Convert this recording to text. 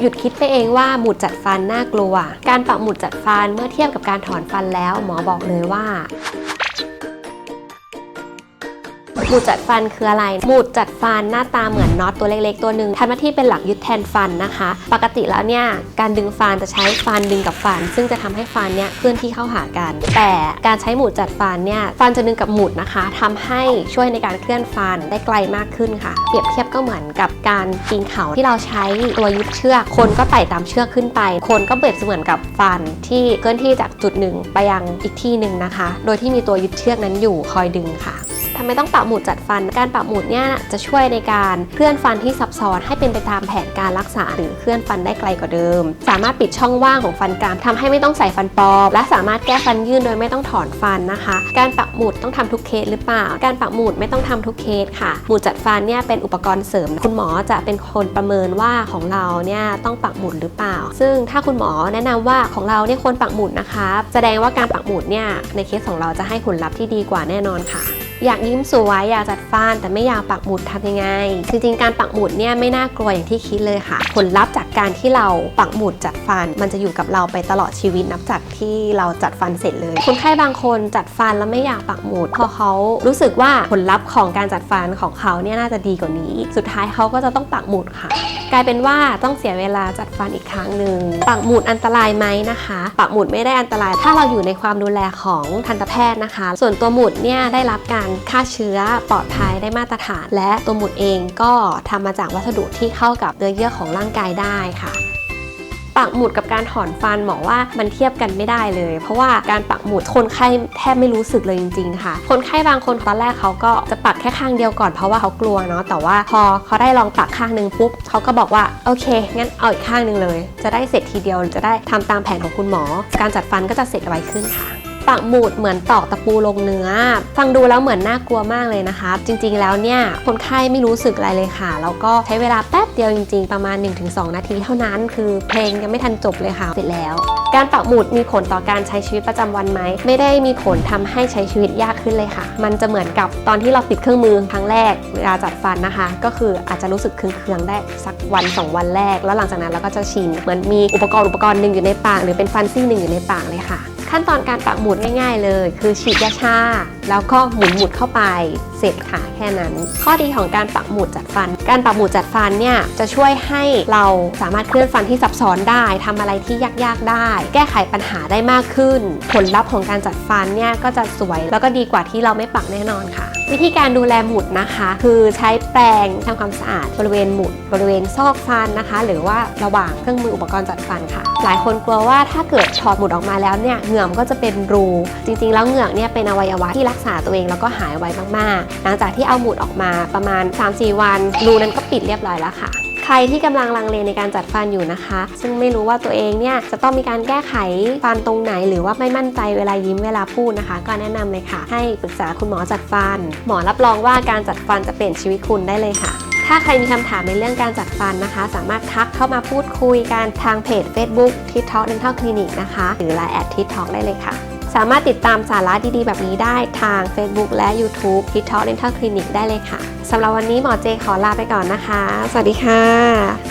หยุดคิดไปเองว่าหมุดจัดฟันน่ากลัว การปักหมุดจัดฟันเมื่อเทียบกับการถอนฟันแล้ว หมอบอกเลยว่า หมุดจัดฟันคืออะไร หมุดจัดฟันหน้าตาเหมือนน็อตตัวเล็กๆ ตัวหนึ่งทำหน้าที่เป็นหลักยึดแทนฟันนะคะ ปกติแล้วเนี่ยการดึงฟันจะใช้ฟันดึงกับฟัน ซึ่งจะทำให้ฟันเนี่ยเคลื่อนที่เข้าหากัน แต่การใช้หมุดจัดฟันเนี่ยฟันจะดึงกับหมุดนะคะทำให้ช่วยในการเคลื่อนฟันได้ไกลมากขึ้นค่ะ เปรียบเทียบก็เหมือนกับการปีนเขาที่เราใช้ตัวยึดเชือก คนก็ไต่ตามเชือกขึ้นไป คนก็เปรียบเสมือนกับฟันที่เคลื่อนที่จากจุดหนึ่งไปยังอีกที่หนึ่งนะคะ โดยที่มีตัวยึดเชือกนั้นอยู่คอยดึงค่ะ ทำไมต้องปักหมุดจัดฟัน การปักหมุดเนี่ยจะช่วยในการเคลื่อนฟันที่ซับซ้อนให้เป็นไปตามแผนการรักษา หรือเคลื่อนฟันได้ไกลกว่าเดิม สามารถปิดช่องว่างของฟันกรามทำให้ไม่ต้องใส่ฟันปลอม และสามารถแก้ฟันยื่นโดยไม่ต้องถอนฟันนะคะ การปักหมุดต้องทำทุกเคสหรือเปล่า การปักหมุดไม่ต้องทำทุกเคสค่ะ หมุดจัดฟันเนี่ยเป็นอุปกรณ์เสริม คุณหมอจะเป็นคนประเมินว่าของเราเนี่ยต้องปักหมุดหรือเปล่า ซึ่งถ้าคุณหมอแนะนำว่าของเราเนี่ยควรปักหมุดนะคะ แสดงว่าการปักหมุดเนี่ยในเคสของเราจะให้ผลลัพธ์ที่ดีกว่าแน่นอนค่ะ อยากยิ้มสวยอยากจัดฟันแต่ไม่อยากปักหมุดทำยังไง จริงๆ การปักหมุดเนี่ยไม่น่ากลัวอย่างที่คิดเลยค่ะ ผลลัพธ์จากการที่เราปักหมุดจัดฟัน มันจะอยู่กับเราไปตลอดชีวิตนับจากที่เราจัดฟันเสร็จเลย คนไข้บางคนจัดฟันแล้วไม่อยากปักหมุดเพราะเขารู้สึกว่าผลลัพธ์ของการจัดฟันของเขาเนี่ยน่าจะดีกว่านี้ สุดท้ายเขาก็จะต้องปักหมุดค่ะ กลายเป็นว่าต้องเสียเวลาจัดฟันอีกครั้งหนึ่งปักหมุดอันตรายไหมนะคะปักหมุดไม่ได้อันตราย ถ้าเราอยู่ในความดูแลของทันตแพทย์นะคะ ส่วนตัวหมุดเนี่ยได้รับการฆ่าเชื้อปลอดภัยได้มาตรฐาน และตัวหมุดเองก็ทำมาจากวัสดุที่เข้ากับเนื้อเยื่อของร่างกายได้ค่ะ ปักหมุดกับการถอนฟันหมอว่ามันเทียบกันไม่ได้เลย เพราะว่าการปักหมุดคนไข้แทบไม่รู้สึกเลยจริง ๆ ค่ะ คนไข้บางคนตอนแรกเขาก็จะปักแค่ข้างเดียวก่อนเพราะว่าเขากลัวเนาะแต่ว่าพอเขาได้ลองปักข้างหนึ่งปุ๊บเขาก็บอกว่าโอเคงั้นเอาอีกข้างหนึ่งเลย จะได้เสร็จทีเดียวจะได้ทำตามแผนของคุณหมอ การจัดฟันก็จะเสร็จไวขึ้นค่ะ ปักหมุดเหมือนตอกตะปูลงเนื้อ ฟังดูแล้วเหมือนน่ากลัวมากเลยนะคะ จริงๆแล้วเนี่ยคนไข้ไม่รู้สึกอะไรเลยค่ะ แล้วก็ใช้เวลาแป๊บเดียวจริง ๆ ประมาณ 1-2 นาทีเท่านั้น คือเพลงยังไม่ทันจบเลยค่ะ เสร็จแล้ว การปักหมุดมีผลต่อการใช้ชีวิตประจำวันไหม ไม่ได้มีผลทำให้ใช้ชีวิตยากขึ้นเลยค่ะ มันจะเหมือนกับตอนที่เราติดเครื่องมือครั้งแรกเวลาจัดฟันนะคะ ก็คืออาจจะรู้สึกเคืองๆได้สักวันสองวันแรก แล้วหลังจากนั้นเราก็จะชิน เหมือนมีอุปกรณ์อุปกรณ์หนึ่งอยู่ในปาก หรือเป็นฟันซี่หนึ่งอยู่ในปากเลยค่ะ ขั้นตอนการปักหมุดง่าย ๆ เลย คือฉีดยาชาแล้วก็หมุนหมุดเข้าไปเสร็จค่ะแค่นั้น ข้อดีของการปักหมุดจัดฟัน การปักหมุดจัดฟันเนี่ยจะช่วยให้เราสามารถเคลื่อนฟันที่ซับซ้อนได้ทำอะไรที่ยากๆได้ แก้ไขปัญหาได้มากขึ้น ผลลัพธ์ของการจัดฟันเนี่ยก็จะสวยแล้วก็ดีกว่าที่เราไม่ปักแน่นอนค่ะ วิธีการดูแลหมุดนะคะ คือใช้แปรงทำความสะอาดบริเวณหมุด บริเวณซอกฟันนะคะ หรือว่าระหว่างเครื่องมืออุปกรณ์จัดฟันค่ะ หลายคนกลัวว่าถ้าเกิดถอดหมุดออกมาแล้วเนี่ยเหงือกมันก็จะเป็นรู จริงๆ แล้วเหงือกเนี่ยเป็นอวัยวะที่รักษาตัวเองแล้วก็หายไวมากๆ หลังจากที่เอาหมุดออกมาประมาณ 3-4 วัน รูนั้นก็ปิดเรียบร้อยแล้วค่ะใครที่กำลังลังเลในการจัดฟันอยู่นะคะ ซึ่งไม่รู้ว่าตัวเองเนี่ยจะต้องมีการแก้ไขฟันตรงไหน หรือว่าไม่มั่นใจเวลายิ้มเวลาพูดนะคะ ก็แนะนำเลยค่ะ ให้ปรึกษาคุณหมอจัดฟัน หมอรับรองว่าการจัดฟันจะเปลี่ยนชีวิตคุณได้เลยค่ะ ถ้าใครมีคำถามในเรื่องการจัดฟันนะคะ สามารถทักเข้ามาพูดคุยกันทางเพจ Facebook t i k t o k Dental Clinic นะคะ หรือ Line แอด t i k t o k ได้เลยค่ะ สามารถติดตามสาระดีๆ แบบนี้ได้ทาง Facebook และ YouTube h i t t o l Dental Clinic ได้เลยค่ะ สำหรับวันนี้หมอเจขอลาไปก่อนนะคะ สวัสดีค่ะ